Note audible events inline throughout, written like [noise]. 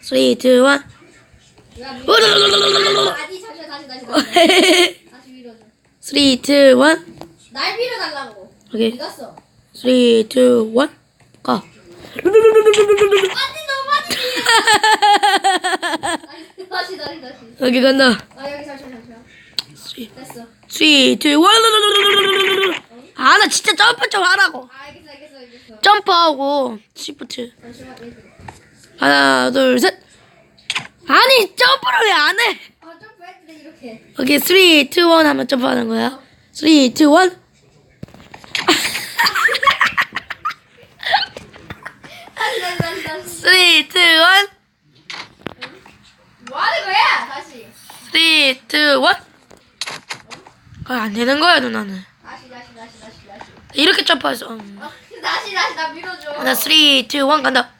3, 2, 1. 야, 밀어. 아니, 잠시만, 다시, 다시, 다시. 다시 밀어줘. 3, 2, 1. 날 밀어달라고. 오케이. 이겼어. 3, 2, 1. 가. 너무 많이 밀어. 다시, 다시, 다시. 여기 간다. 아, 여기 잠시만, 잠시만. 3, 됐어. 3, 2, 1. 아, 나 진짜 점프 좀 하라고. 아, 알겠어, 알겠어, 알겠어. 점프하고 시프트. 잠시만, 얘들아. 하나, 둘, 셋. 아니, 점프를 왜 안 해? 아, 점프했는데 이렇게. 오케이, 3, 2, 1 하면 점프하는 거야. 3, 2, 1. 다시, 다시, 다시, 다시. 3, 2, 1. 뭐 하는 거야? 다시. 3, 2, 1. 안 되는 거야, 누나는. 다시, 다시, 다시, 다시, 다시. 이렇게 점프했어. 음. 아, 다시, 다시, 나 밀어줘. 나 3, 2, 1 간다.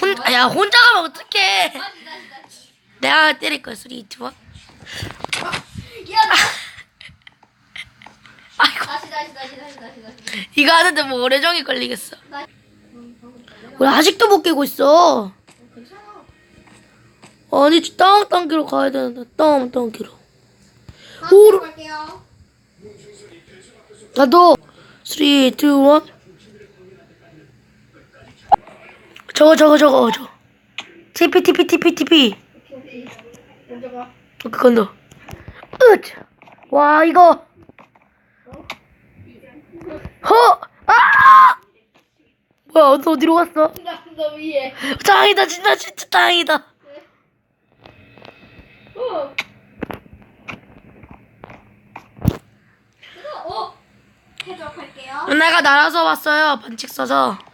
혼, 야, 혼자 가면 어떡해. 다시, 다시, 다시. 내가 때릴 거야, 3, 2, 1. 야, 나. 아이고, 다시, 다시, 다시, 다시, 다시, 다시. 이거 하는데 뭐 오래 종일 걸리겠어. 다시. 우리 아직도 못 깨고 있어. 괜찮아. 아니, 땅 땅기로 가야 되는데, 땅 땅기로. 다음 오르- 갈게요. 나도 3, 2, 1 저거 저거 저거 저거 TP TP TP TP. 먼저 가. 그건도 으차 와 이거 허! 아! 뭐야 너 어디로 갔어? 나, 너 위에. 짱이다 진짜 진짜 짱이다 어. 어. 해적할게요. 내가 날아서 왔어요 반칙 써서 아, 그건 너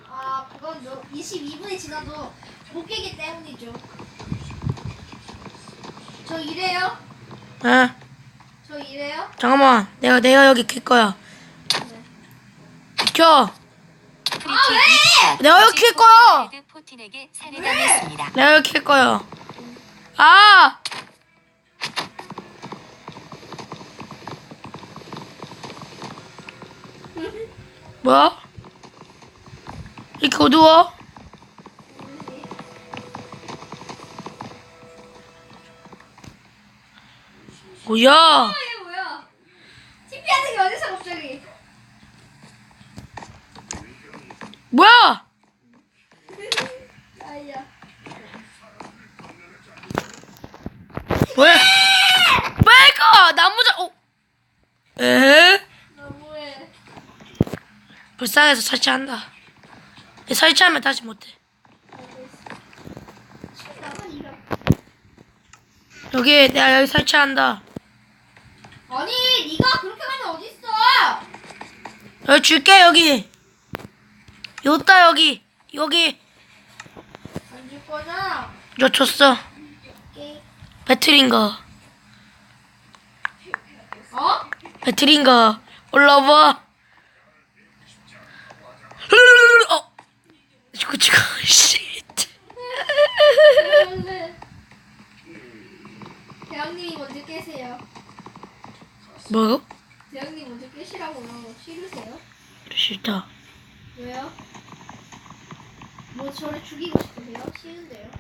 22분이 지나도 못 깨기 때문이죠. 저 이래요? 에저 이래요? 잠깐만 내가 내가 여기 킬 거야 비켜 아, 왜? 내가 여기 킬 거야 포틴에게 살해당했습니다. 내가 여기 킬 거야 아! 뭐야? 이렇게 어두워? 뭐야? 아, 이게 뭐야? TP 하는 게 어디서 갑자기? 뭐야? [laughs] 아야. 뭐야? 가! 나무자, 어? 에? 너무해. 불쌍해서 설치한다. 설치하면 다시 못해. 여기, 내가 여기 설치한다. 아니, 네가 그렇게 가면 어딨어? 여기 줄게, 여기. 여기다, 여기. 여기. 안 줄 거잖아. 너 줬어. 오케이. 배틀인가? 어? 배틀인가? 올라와. 룰루루루, 어. 지금, [laughs] 지금, 씨. 대왕님이 먼저 깨세요. 뭐고? 대왕님 먼저 깨시라고요. 싫으세요? 싫다. 왜요? 뭐 저를 죽이고 싶으세요? 싫은데요?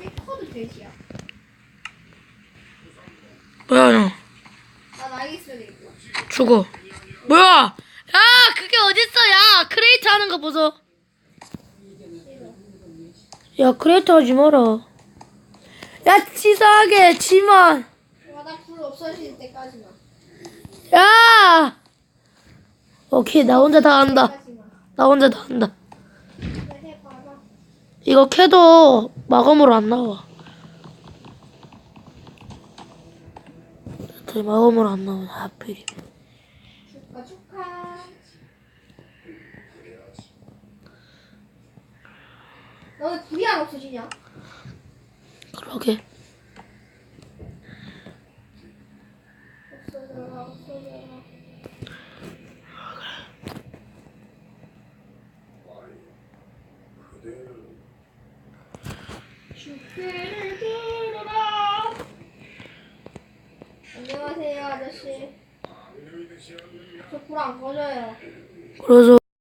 캐커도 돼지야. 뭐야, 너. 난 알겠어야겠고. 죽어. 뭐야? 야, 그게 어딨어? 야, 크레이트 하는 거 보소. 야, 크레이트 하지 마라. 야, 치사하게, 치만. 없어질 때까지만. 야! 오케이, 나 혼자 다 한다. 나 혼자 다 한다. 이거 캐도 마검으로 안 나와. 그 마검으로 안 나오네, 하필이면. 너왜 불이 안 없어지냐? 그러게. 없어져라 없어져라. 주께를 들어라. 안녕하세요 아저씨. 저 불 안 꺼져요. 그래서